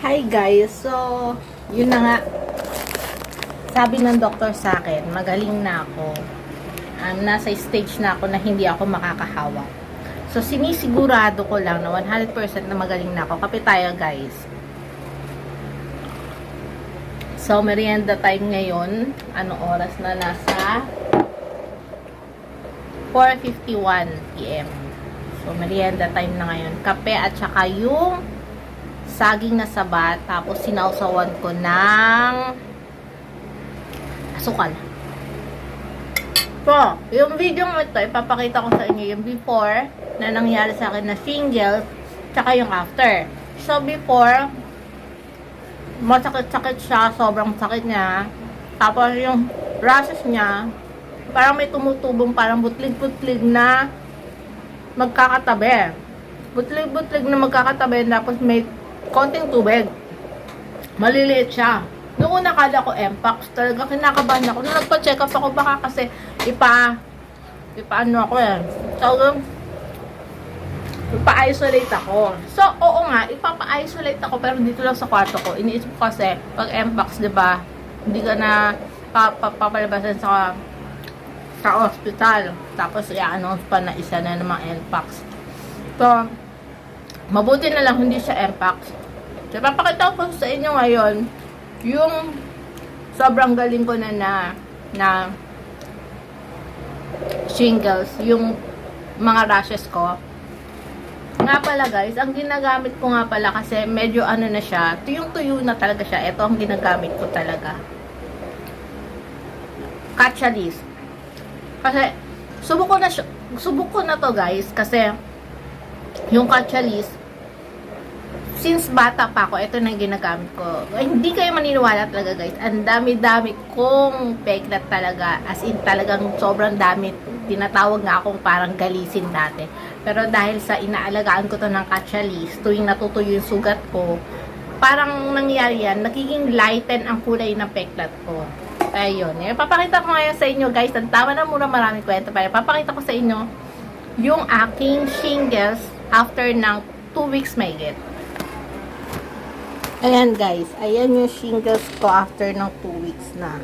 Hi guys, so yun na nga. Sabi ng doktor sa akin, magaling na ako. Um, nasa stage na ako na hindi ako makakahawa. So sinisigurado ko lang na 100% na magaling na ako. Kapit tayo guys. So merienda time ngayon. Anong oras na nasa 4.51 p.m. So merienda time na ngayon. Kape at saka yung saging na sabat, tapos sinausawan ko ng asukal. So, yung video mo ito, ipapakita ko sa inyo yung before na nangyari sa akin na shingles, tsaka yung after. So, before, masakit-sakit siya, sobrang sakit niya. Tapos, yung rashes niya, parang may tumutubong, parang butlig-butlig na magkakatabi. Butlig-butlig na magkakatabi, tapos may konting tubig. Maliliit siya. Noong una kala ko Empax, talaga kinakabahan ako. Nung nagpa-check up ako, baka kasi ipa, ipa ano ako eh. Tawag, ipa-isolate ako. So, oo nga, ipapa-isolate ako, pero dito lang sa kwarto ko. Iniisip ko kasi, pag Empax, di ba, hindi ka na pa, sa sa hospital. Tapos, i-announce pa na isa na namang Empax. So, mabuti na lang hindi siya Empax. So, papakita ko sa inyo ngayon yung sobrang galing ko na na, na shingles, yung mga rashes ko. Nga pala guys, ang ginagamit ko nga pala kasi medyo ano na siya, tuyong-tuyo na talaga siya. Ito ang ginagamit ko talaga. Catchalis. Kasi, subok ko na subok ko na to guys, kasi yung catchalis, since bata pa ako, ito na ginagamit ko. Ay, hindi kayo maniniwala talaga guys. Ang dami-dami kong peklat talaga. As in talagang sobrang dami. Tinatawag nga akong parang galisin dati. Pero dahil sa inaalagaan ko to ng catchalis, tuwing natutuyo yung sugat ko, parang nangyari yan, nagiging lighten ang kulay ng peklat ko. Ayun. Eh, papakita ko ngayon sa inyo guys. Ang tama na muna maraming kwento pa. Papakita ko sa inyo yung aking shingles after ng 2 weeks may get. Ayan guys, ayan yung shingles ko after ng 2 weeks na.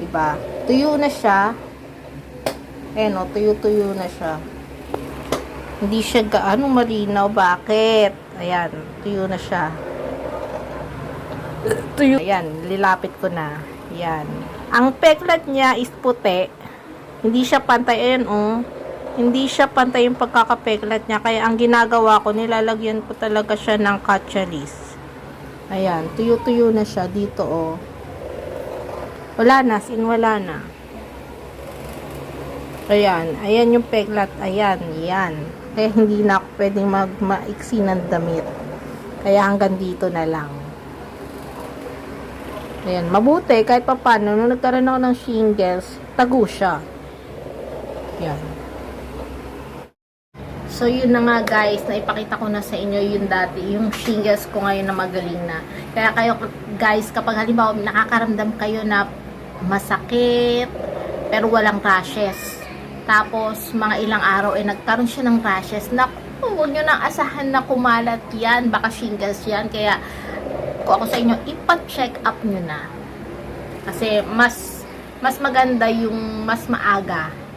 Diba? Tuyo na siya. Ayan o, tuyo-tuyo na siya. Hindi siya gaano malinaw. Bakit? Ayan, tuyo na siya. Tuyo. Ayan, lilapit ko na. Ayan. Ang peklat niya is puti. Hindi siya pantay. Ayan o. Hindi siya pantay yung pagkakapeklat niya. Kaya ang ginagawa ko, nilalagyan ko talaga siya ng catchalis. Ayan, tuyo-tuyo na siya dito, oh. Wala na, sin wala na. Ayan, ayan yung peklat. Ayan, yan. Kaya hindi na ako pwedeng mag maiksi ng damit. Kaya hanggang dito na lang. Ayan, mabuti kahit pa paano, nung nagkaroon ako ng shingles, tago siya. Yan. So, yun na nga guys, naipakita ko na sa inyo yung dati, yung shingles ko ngayon na magaling na. Kaya kayo guys, kapag halimbawa nakakaramdam kayo na masakit, pero walang rashes. Tapos, mga ilang araw, eh, nagkaroon siya ng rashes. Naku, huwag nyo nang asahan na kumalat yan. Baka shingles yan. Kaya, kung ako sa inyo, ipa-check up nyo na. Kasi, mas, mas maganda yung mas maaga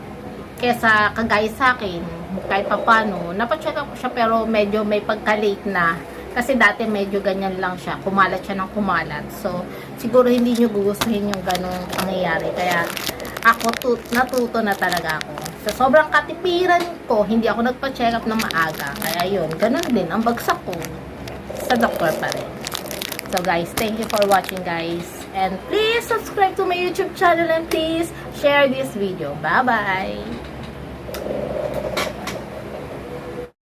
kesa kagaya sa akin, kahit pa paano, napacheck up siya pero medyo may pagka-late na. Kasi dati medyo ganyan lang siya, kumalat siya ng kumalat. So, siguro hindi nyo gugustuhin yung ganong pangyayari. Kaya, ako tut natuto na talaga ako. Sa sobrang katipiran ko, hindi ako nagpa-check up na maaga. Kaya yun, ganun din ang bagsak ko sa doktor pa rin. So guys, thank you for watching guys. And please subscribe to my YouTube channel and please share this video. Bye-bye!